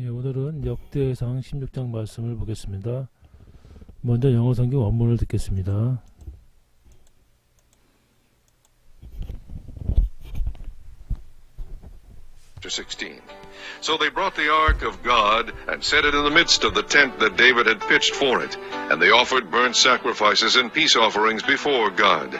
예, 오늘은 역대상 16장 말씀을 보겠습니다. 먼저 영어 성경 원문을 듣겠습니다. Chapter 16. So they brought the ark of God and set it in the midst of the tent that David had pitched for it, and they offered burnt sacrifices and peace offerings before God.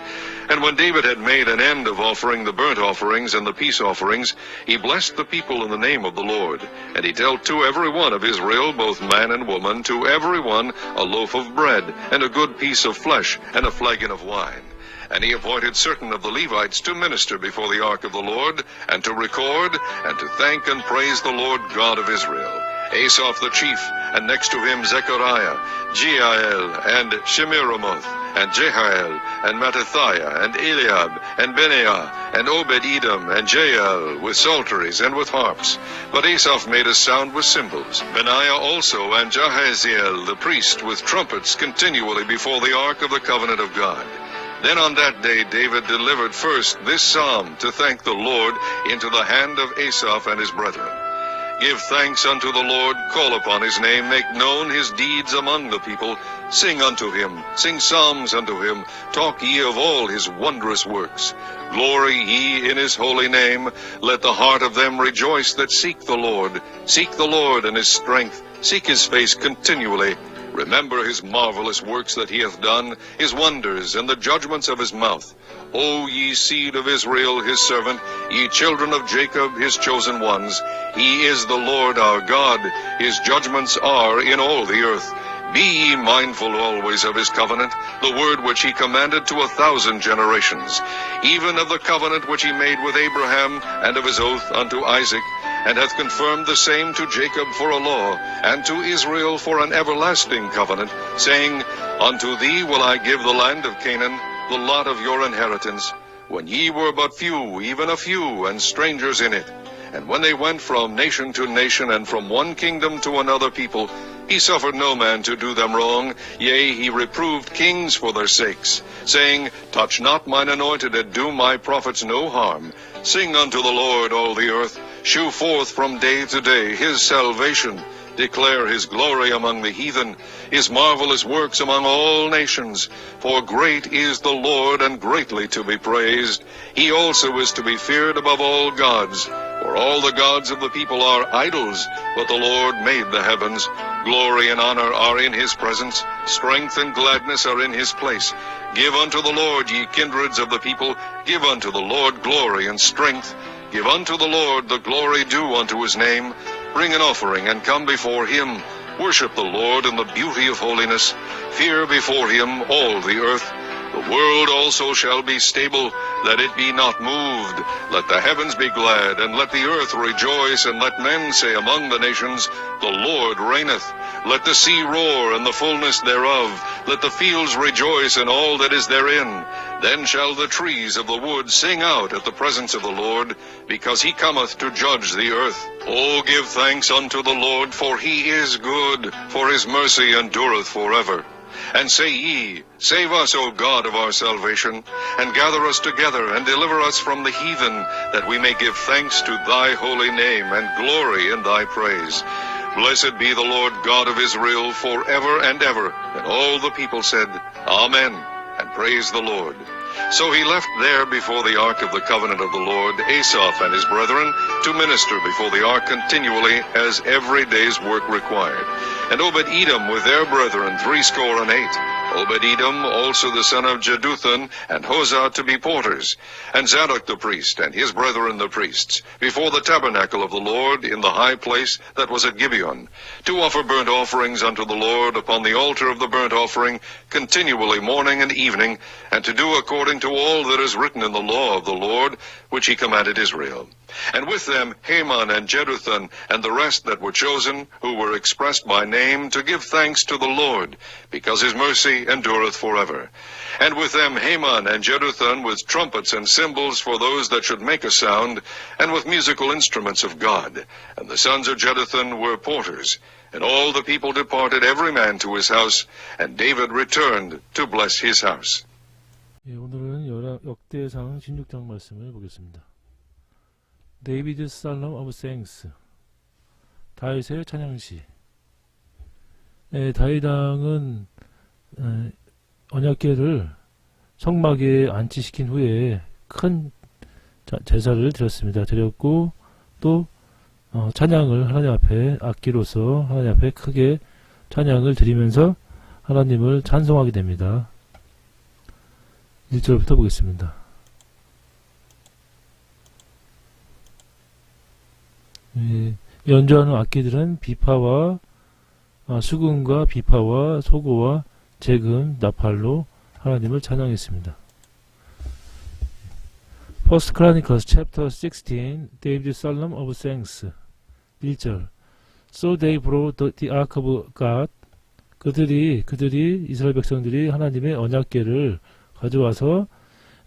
And when David had made an end of offering the burnt offerings and the peace offerings, he blessed the people in the name of the Lord. And he dealt to every one of Israel, both man and woman, to every one a loaf of bread, and a good piece of flesh, and a flagon of wine. And he appointed certain of the Levites to minister before the ark of the Lord, and to record, and to thank and praise the Lord God of Israel. Asaph the chief, and next to him Zechariah, Jeiel, and Shemiramoth, and Jehiel, and Mattathiah, and Eliab, and Benaiah, and Obed-Edom, and Jael, with psalteries and with harps. But Asaph made a sound with cymbals. Benaiah also, and Jahaziel the priest, with trumpets continually before the ark of the covenant of God. Then on that day David delivered first this psalm to thank the Lord into the hand of Asaph and his brethren. Give thanks unto the Lord, call upon his name, make known his deeds among the people. Sing unto him, sing psalms unto him, talk ye of all his wondrous works. Glory ye in his holy name. Let the heart of them rejoice that seek the Lord. Seek the Lord and his strength. Seek his face continually. Remember his marvelous works that he hath done, his wonders, and the judgments of his mouth. O ye seed of Israel, his servant, ye children of Jacob, his chosen ones. He is the Lord our God. His judgments are in all the earth. Be ye mindful always of his covenant, the word which he commanded to a thousand generations, even of the covenant which he made with Abraham, and of his oath unto Isaac, and hath confirmed the same to Jacob for a law, and to Israel for an everlasting covenant, saying, Unto thee will I give the land of Canaan, the lot of your inheritance, when ye were but few, even a few, and strangers in it. And when they went from nation to nation, and from one kingdom to another people, he suffered no man to do them wrong, yea, he reproved kings for their sakes, saying, Touch not mine anointed, and do my prophets no harm. Sing unto the Lord, all the earth, shew forth from day to day his salvation. Declare his glory among the heathen, his marvelous works among all nations. For great is the Lord, and greatly to be praised. He also is to be feared above all gods. For all the gods of the people are idols, but the Lord made the heavens. Glory and honor are in his presence. Strength and gladness are in his place. Give unto the Lord, ye kindreds of the people. Give unto the Lord glory and strength. Give unto the Lord the glory due unto his name. Bring an offering and come before him. Worship the Lord in the beauty of holiness. Fear before him all the earth. The world also shall be stable, that it be not moved. Let the heavens be glad, and let the earth rejoice, and let men say among the nations, The Lord reigneth. Let the sea roar, and the fullness thereof. Let the fields rejoice, and all that is therein. Then shall the trees of the wood sing out at the presence of the Lord, because he cometh to judge the earth. O give thanks unto the Lord, for he is good, for his mercy endureth forever. And say ye, Save us, O God of our salvation, and gather us together, and deliver us from the heathen, that we may give thanks to thy holy name, and glory in thy praise. Blessed be the Lord God of Israel forever and ever. And all the people said, Amen, praise the Lord. So he left there before the ark of the covenant of the Lord Asaph and his brethren to minister before the ark continually as every day's work required. And Obed-Edom with their brethren threescore and eight. Obed-Edom also the son of Jeduthun and Hosah to be porters. And Zadok the priest and his brethren the priests before the tabernacle of the Lord in the high place that was at Gibeon to offer burnt offerings unto the Lord upon the altar of the burnt offering continually morning and evening and to do according to all that is written in the law of the Lord which he commanded Israel. And with them Haman and Jeduthun and the rest that were chosen, who were expressed by name, to give thanks to the Lord, because his mercy endureth forever. And with them Haman and Jeduthun with trumpets and cymbals for those that should make a sound, and with musical instruments of God. And the sons of Jeduthun were porters. And all the people departed every man to his house, and David returned to bless his house. 예, 오늘은 열하- 역대상 16장 말씀을 보겠습니다. David's Psalm of Thanks 다윗의 찬양시. 예, 다윗왕은 에, 언약궤를 성막에 안치시킨 후에 큰 자- 제사를 드렸습니다. 드렸고 또 어, 찬양을 하나님 앞에 악기로서 하나님 앞에 크게 찬양을 드리면서 하나님을 찬송하게 됩니다. 1절부터 보겠습니다. 예, 연주하는 악기들은 비파와 아, 수금과 비파와 소고와 재금, 나팔로 하나님을 찬양했습니다. First Chronicles chapter 16 David Psalm of Thanks 1절 So they brought the, the ark of God 그들이 그들이 이스라엘 백성들이 하나님의 언약궤를 가져와서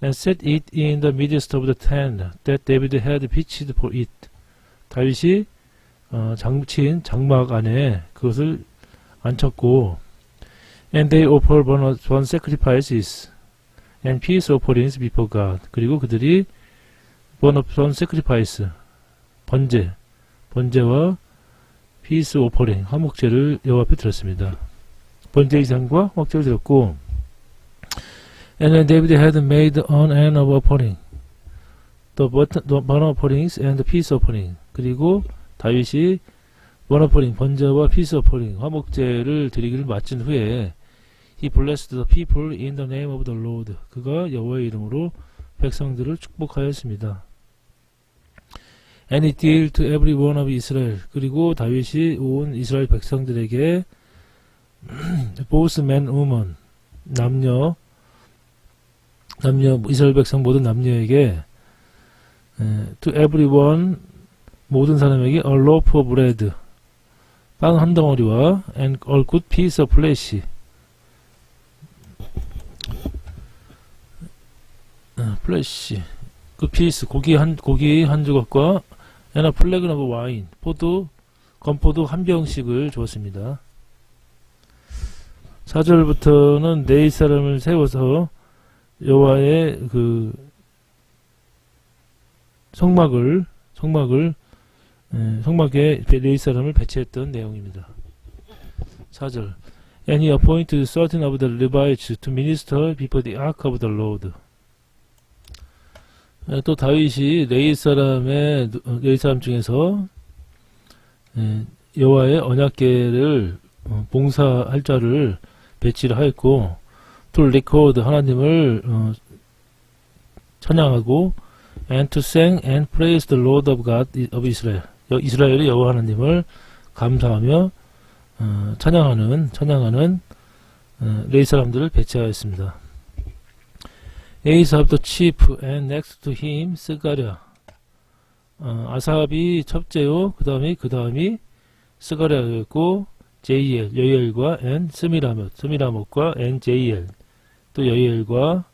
and set it in the midst of the tent that David had pitched for it 다윗이 어, 장친 장막 안에 그것을 앉혔고 and they offer burnt burnt sacrifices and peace offerings before God 그리고 그들이 burnt burnt sacrifice 번제 번제와 peace offering 화목제를 여호와 앞에 드렸습니다. 번제 이상과 화목제를 드렸고 and when David had made an end of offering the burnt offerings and the peace offering 그리고 다윗이 원어퍼링, 번제와 피스 어퍼링, 화목제를 드리기를 마친 후에 He blessed the people in the name of the Lord. 그가 여호와의 이름으로 백성들을 축복하였습니다. And he dealt to every one of Israel. 그리고 다윗이 온 이스라엘 백성들에게 both men, woman, 남녀, 남녀, 이스라엘 백성 모든 남녀에게 에, to everyone 모든 사람에게 a loaf of bread. 빵 한 덩어리와 and a good piece of flesh. 어, 플래시 그 피스 고기 한 고기 한 조각과 a flagon of wine. 포도 건포도 한 병씩을 주었습니다. 4절부터는 네이 사람을 세워서 여호와의 그 성막을 성막을 에, 성막에 네이 사람을 배치했던 내용입니다. 4절 And he appointed certain of the Levites to minister before the ark of the Lord. 에, 또 다윗이 레이 사람의 누- 레이 사람 중에서 에, 여호와의 언약궤를 어, 봉사할 자를 배치를 하였고 to record 하나님을 어, 찬양하고 and to sing and praise the Lord of God of Israel. 여- 이스라엘의 여호와 하나님을 감사하며 어, 찬양하는 찬양하는 어, 레이 사람들을 배치하였습니다. 에이삽 the chief and next to him 스가랴 어, 아삽이 첫째요 그 다음이 그 다음이 스가랴였고 제이엘 여이엘과 엔 스미라못 스미라못과 엔 제이엘 또 여이엘과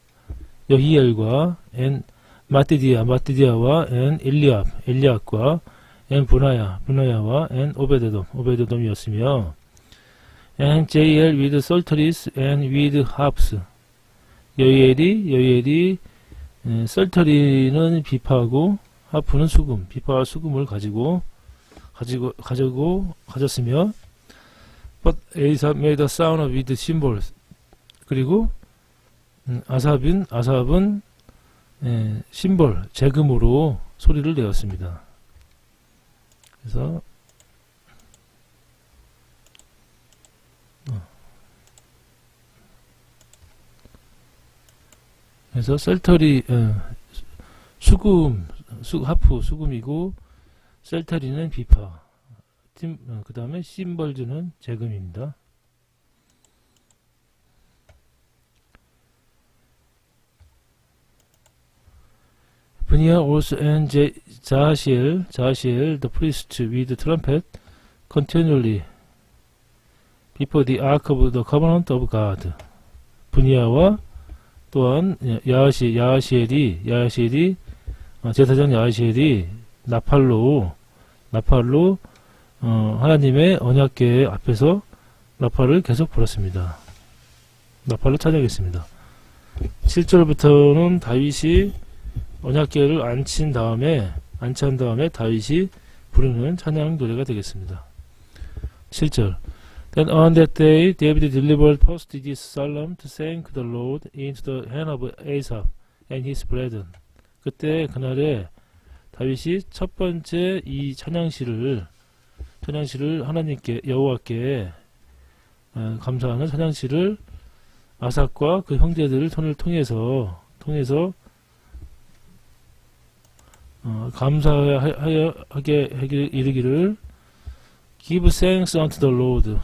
여히엘과 엔 마티디아 마티디아와 엔 일리압 엘리압과 엔 분하야 분하야와 엔 오베데돔 오베데돔이었으며 엔 제이엘 with 썰터리스 엔 with harps 여이엘이 여이엘이 에, 썰터리는 비파하고 하프는 수금 비파와 수금을 가지고 가지고 가지고 가졌으며 but Asaph made a sound with cymbals 그리고 음, 아삽은 심벌 재금으로 소리를 내었습니다. 그래서 어. 그래서 셀터리 어, 수금 수, 하프 수금이고 셀터리는 비파 그 다음에 심벌즈는 재금입니다. 분이야 also and 자시엘 자시엘 the priest with the trumpet continually before the ark of the covenant of God 분이야와 또한 야시 야시엘이 야시엘이 어, 제사장 야시엘이 나팔로 나팔로 어, 하나님의 언약궤 앞에서 나팔을 계속 불었습니다. 나팔로 찬양했습니다. 7절부터는 다윗이 언약궤를 앉힌 다음에 안치한 다음에 다윗이 부르는 찬양 노래가 되겠습니다. 7절 Then on that day David delivered post this psalm to thank the Lord into the hand of Asaph and his brethren. 그때 그날에 다윗이 첫 번째 이 찬양시를 찬양시를 하나님께 여호와께 어, 감사하는 찬양시를 아삭과 그 형제들을 손을 통해서 통해서 어, 감사하여 하게 하기- 이르기를 Give thanks unto the Lord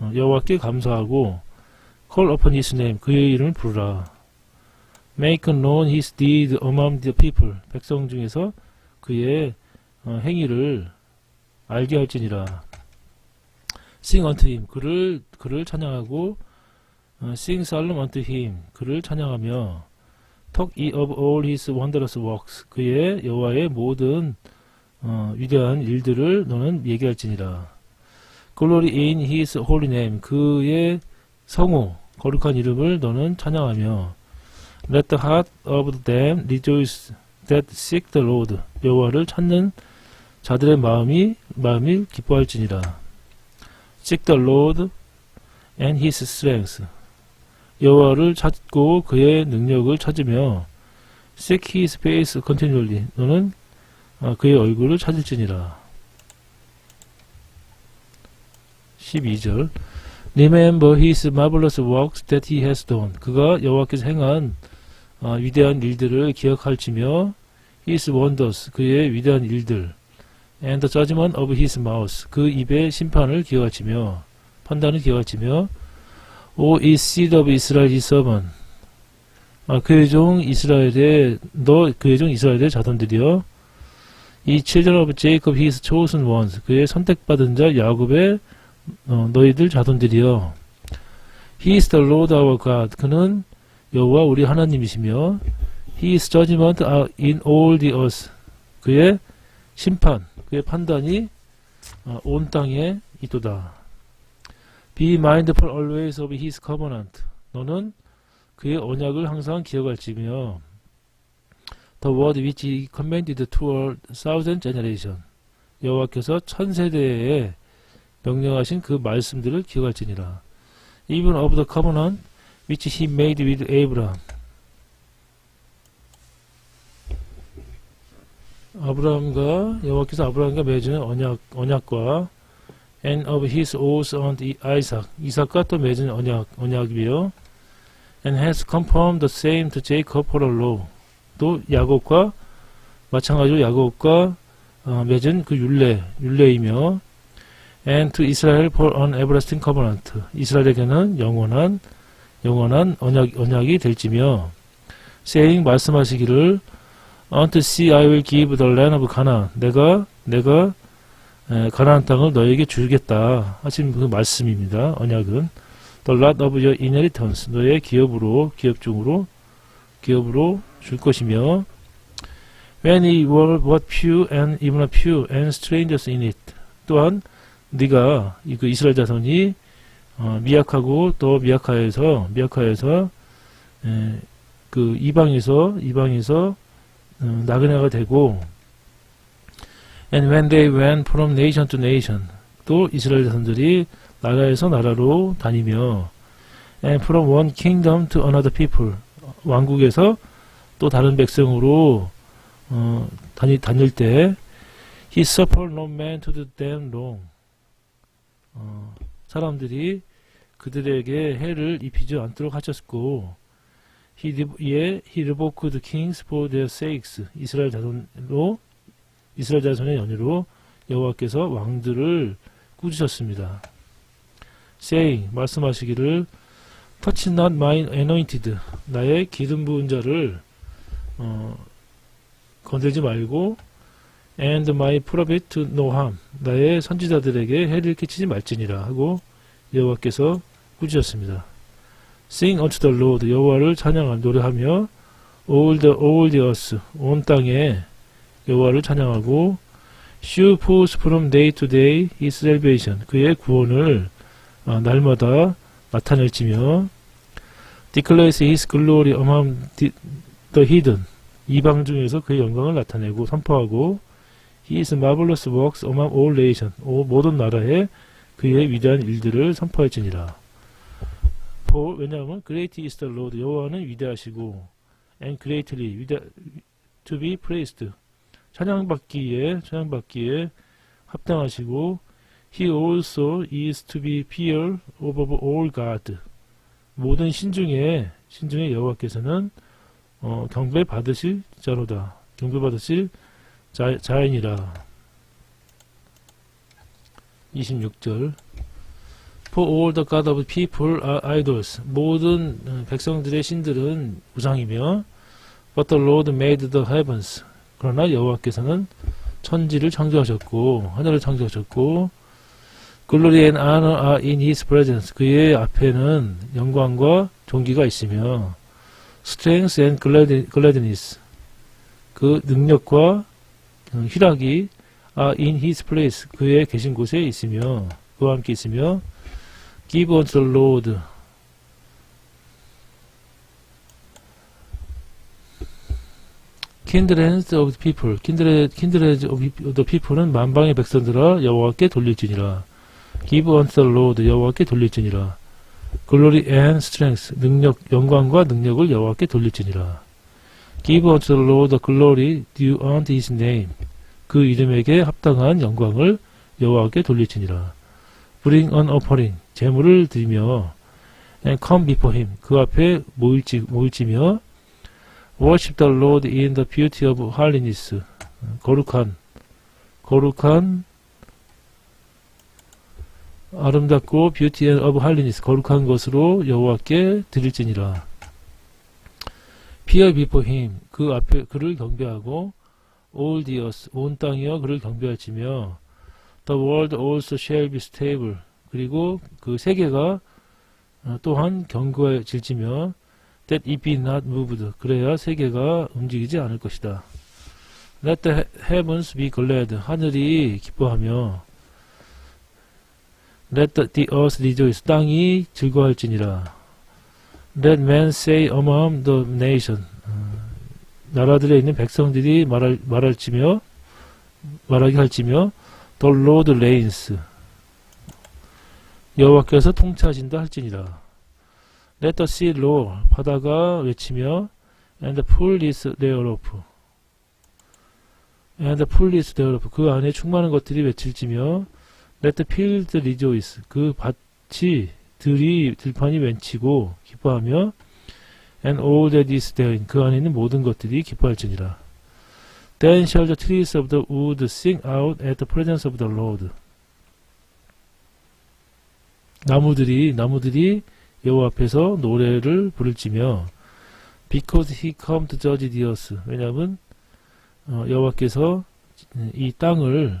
어, 여호와께 감사하고 Call upon His name 그의 이름을 부르라 Make known His deed among the people 백성 중에서 그의 어, 행위를 알게 할지니라 Sing unto Him 그를 그를 찬양하고 어, Sing psalm unto Him 그를 찬양하며 Talk ye of all His wondrous works 그의 여호와의 모든 어, 위대한 일들을 너는 얘기할지니라 Glory in His holy name 그의 성호 거룩한 이름을 너는 찬양하며 Let the heart of them rejoice that seek the Lord 여호와를 찾는 자들의 마음이 마음이 기뻐할지니라 Seek the Lord and His strength 여호와를 찾고 그의 능력을 찾으며 His face continually 너는 아, 그의 얼굴을 찾을지니라 12절 Remember his marvelous works that he has done. 그가 여호와께서 행한 아, 위대한 일들을 기억할지며 his wonders 그의 위대한 일들 and the judgment of his mouth 그 입의 심판을 기억할지며 판단을 기억할지며 Of Israel his servant 아, 그의 종 이스라엘의 너 그의 종 이스라엘의 자손들이여 이 children of Jacob his chosen ones 그의 선택받은 자 야곱의 어, 너희들 자손들이여 He is the Lord our God 그는 여호와 우리 하나님이시며 He is judgment in all the earth 그의 심판 그의 판단이 어, 온 땅에 있도다 Be mindful always of His covenant 너는 그의 언약을 항상 기억할지며 The word which He commanded to a thousand generation 여호와께서 천 세대에 명령하신 그 말씀들을 기억할지니라. Even of the covenant which he made with Abraham. 아브라함과 여호와께서 아브라함과 맺은 언약 언약과 and of his oath on Isaac 이삭과 또 맺은 언약 언약이요 and has confirmed the same to Jacob for a law 또 야곱과 마찬가지로 야곱과 어, 맺은 그 율례 율례이며 and to Israel for an everlasting covenant. 이스라엘에게는 영원한 영원한 언약 언약이 될지며 saying 말씀하시기를 unto see I will give the land of Canaan. 내가 내가 에, 가나안 땅을 너에게 주겠다 하신 그 말씀입니다. 언약은 the lot of your inheritance. 너의 기업으로 기업 중으로 기업으로 줄 것이며 when ye were but few and even a few and strangers in it. 또한 네가 이그 이스라엘 자손이 어, 미약하고 또 미약하여서 미약하여서 에, 그 이방에서 이방에서 어, 나그네가 되고 and when they went from nation to nation 또 이스라엘 자손들이 나라에서 나라로 다니며 and from one kingdom to another people 왕국에서 또 다른 백성으로 어, 다니, 다닐 때 he suffered no man to do them wrong 어, 사람들이 그들에게 해를 입히지 않도록 하셨고 he, 예, he revoked kings for their sakes 이스라엘 자손으로 이스라엘 자손의 연유로 여호와께서 왕들을 꾸짖으셨습니다. saying 말씀하시기를 touch not mine anointed 나의 기름 부은 자를 어, 건들지 말고 and my prophet no harm 나의 선지자들에게 해를 끼치지 말지니라 하고 여호와께서 꾸짖었습니다. Sing unto the Lord 여호와를 찬양한 노래하며 all the all earth 온 땅에 여호와를 찬양하고 forth from day to day his salvation 그의 구원을 아, 날마다 나타낼지며 his glory among the, the hidden 이방 중에서 그의 영광을 나타내고 선포하고 His marvelous works among all nations 오, 모든 나라에 그의 위대한 일들을 선포할지니라. For 왜냐하면 great is the Lord 여호와는 위대하시고 and greatly 위대 to be praised 찬양받기에 찬양받기에 합당하시고 he also is to be feared above all God 모든 신중에 신중에 여호와께서는 어, 경배 받으실 자로다 경배 받으실 자, 자인이라 26절 For all the God of people are idols 모든 어, 백성들의 신들은 우상이며 But the Lord made the heavens 그러나 여호와께서는 천지를 창조하셨고 하늘을 창조하셨고 Glory and honor are in His presence 그의 앞에는 영광과 존귀가 있으며 Strength and glad- gladness 그 능력과 어, 희락이 are in His place 그의 계신 곳에 있으며 그와 함께 있으며 Give unto the Lord kindred of people, kindred, kindred of the people은 만방의 백성들아 여호와께 돌릴지니라. Give unto the Lord 여호와께 돌릴지니라. Glory and strength 능력, 영광과 능력을 여호와께 돌릴지니라. Give unto the Lord the glory due unto His name. 그 이름에게 합당한 영광을 여호와께 돌릴지니라. Bring an offering 제물을 드리며 and come before Him 그 앞에 모일지 모일지며 Worship the Lord in the beauty of holiness. 거룩한, 거룩한, 아름답고 beauty of holiness. 거룩한 것으로 여호와께 드릴지니라. Fear before him. 그 앞에 그를 경배하고 all the earth. 온 땅이여 그를 경배할지며 the world also shall be stable. 그리고 그 세계가 어, 또한 견고해질지며 that it be not moved. 그래야 세계가 움직이지 않을 것이다. Let the heavens be glad. 하늘이 기뻐하며 Let the, earth rejoice. 땅이 즐거워할지니라. Let men say among the nation. 어, 나라들에 있는 백성들이 말할, 말할지며 말하게 할지며 The Lord reigns. 여호와께서 통치하신다 할지니라. Let the sea roar. 바다가 외치며 and pool is thereof. and the pool is thereof. 그 안에 충만한 것들이 외칠지며 let the field rejoice. 그 밭이 들이 들판이 외치고 기뻐하며 and all that is therein. 그 안에 있는 모든 것들이 기뻐할지니라. Then shall the trees of the wood sing out at the presence of the Lord. 나무들이 나무들이 여호와 앞에서 노래를 부를지며 because he come to judge the earth 왜냐하면 어, 여호와께서 이 땅을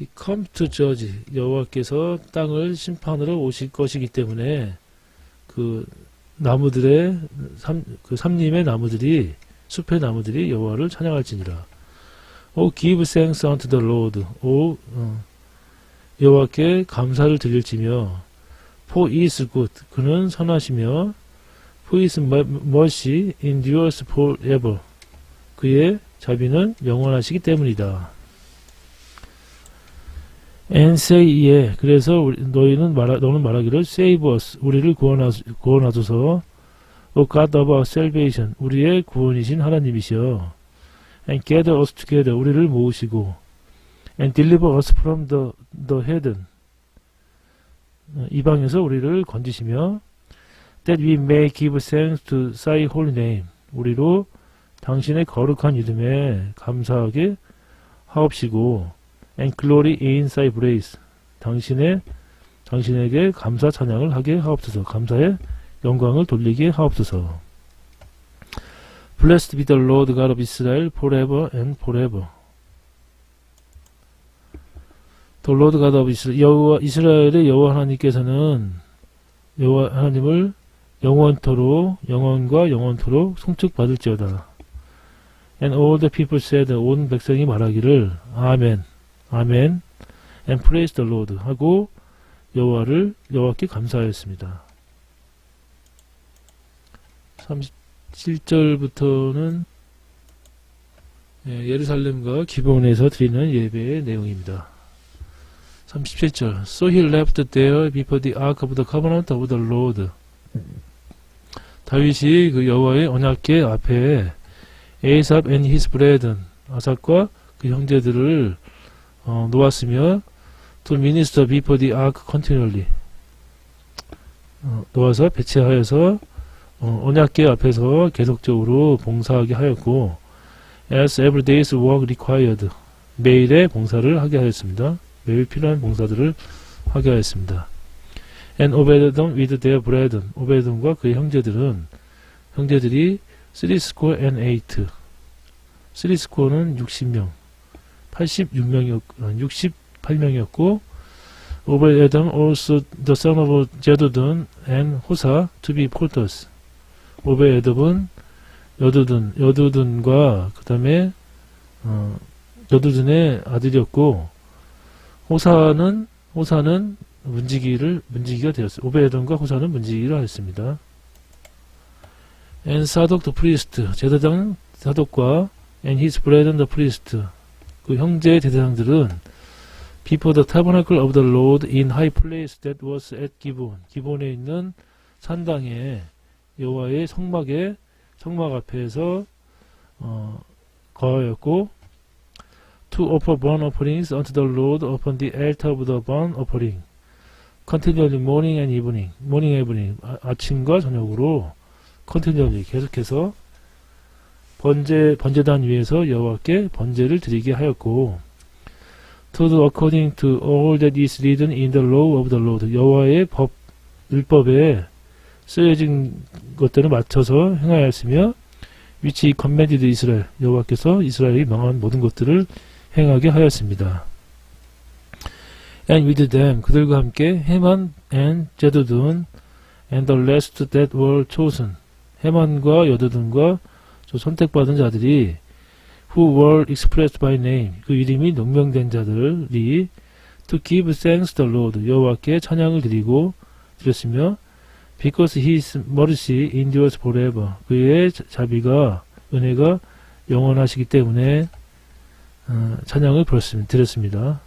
he come to judge 여호와께서 땅을 심판으로 오실 것이기 때문에 그 나무들의 삼, 그 삼림의 나무들이 숲의 나무들이 여호와를 찬양할지니라. O give thanks unto the Lord. O 어, 여호와께 감사를 드릴지며 he is good 그는 선하시며 for his mercy endures forever 그의 자비는 영원하시기 때문이다. And say 예 그래서 너희는 말하, 너는 말하기를 save us 우리를 구원하, 구원하소서 O God of our salvation 우리의 구원이신 하나님이시여 and gather us together 우리를 모으시고 and deliver us from the, the heathen. 어, 이방에서 우리를 건지시며 that we may give thanks to thy holy name. 우리로 당신의 거룩한 이름에 감사하게 하옵시고 and glory in thy praise. 당신의 당신에게 감사 찬양을 하게 하옵소서. 감사의 영광을 돌리게 하옵소서. Blessed be the Lord God of Israel forever and forever. The Lord God of Israel, 이스라엘의 여호와 하나님께서는 여호와 하나님을 영원토록 영원과 영원토록 송축받을지어다. And all the people said, 온 백성이 말하기를 아멘, 아멘, and praise the Lord 하고 여호와를 여호와께 감사하였습니다. 37절부터는 예, 예루살렘과 기본에서 드리는 예배의 내용입니다. 37절 So he left there before the ark of the covenant of the Lord 다윗이 그 여호와의 언약궤 앞에 에이삽 and his brethren 아삭과 그 형제들을 어, 놓았으며 to minister before the ark continually 어, 놓아서 배치하여서 어, 언약궤 앞에서 계속적으로 봉사하게 하였고 as every day's work required 매일의 봉사를 하게 하였습니다. 매일 필요한 봉사들을 하게 하였습니다. And them with their brethren. 오베돔과 그의 형제들은 형제들이 3score and 8 3score는 60명 86명이었 68명이었고 obeyed them also the son of Jedudun and Hosa to be porters 오베에돔은 여두둔 여두둔과 그 다음에 어, 여두둔의 아들이었고 호사는 호사는 문지기를 문지기가 되었어요. 오베에돔과 호사는 문지기를 하였습니다. And 사독 the priest 제사장 사독과 and his brethren the priest 그 형제의 제사장들은 before the tabernacle of the Lord in high place that was at Gibeon 기본에 있는 산당에 여호와의 성막에 성막 앞에서 어, 거하였고 to offer burnt offerings unto the Lord upon the altar of the burnt offering continually morning and evening morning evening 아, 아침과 저녁으로 continually 계속해서 번제 번제단 위에서 여호와께 번제를 드리게 하였고 to do according to all that is written in the law of the Lord 여호와의 법 율법에 쓰여진 것들을 맞춰서 행하였으며 which commanded 이스라엘 여호와께서 이스라엘이 명한 모든 것들을 행하게 하였습니다. And with them 그들과 함께 해만 and 제두둔 and the rest that were chosen 해만과 여두둔과 저 선택받은 자들이 who were expressed by name 그 이름이 농명된 자들이 to give thanks the Lord 여호와께 찬양을 드리고 드렸으며 because his mercy endures forever. 그의 자- 자비가 은혜가 영원하시기 때문에 어, 찬양을. 드렸습니다.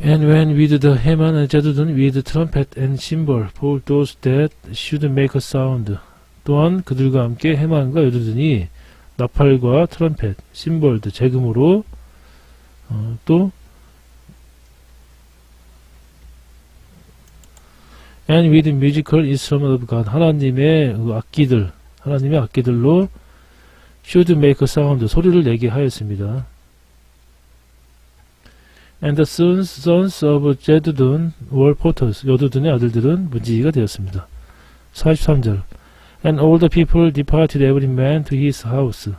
And when with the Heman and Jedutun with trumpet and cymbal for those that should make a sound. 또한 그들과 함께 해만과 여두둔이 나팔과 트럼펫, 심벌드, 재금으로 어, 또 and with musical instrument of God 하나님의 그 악기들 하나님의 악기들로 should make a sound 소리를 내게 하였습니다. And the sons, sons of Jedudun were porters 여두둔의 아들들은 문지기가 되었습니다. 43절 And all the people departed every man to his house.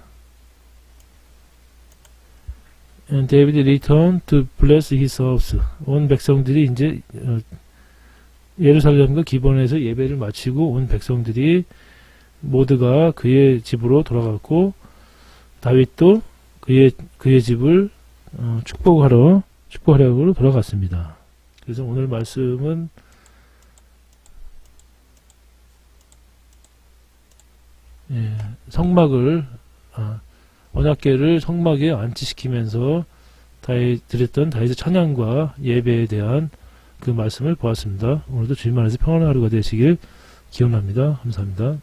And David returned to bless his house. 온 백성들이 이제 어, 예루살렘과 기본에서 예배를 마치고 온 백성들이 모두가 그의 집으로 돌아갔고 다윗도 그의 그의 집을 어, 축복하러 축복하려고 돌아갔습니다. 그래서 오늘 말씀은 예, 성막을 아, 언약궤를 성막에 안치시키면서 다윗 드렸던 다윗의 찬양과 예배에 대한 그 말씀을 보았습니다. 오늘도 주님 안에서 평안한 하루가 되시길 기원합니다. 감사합니다.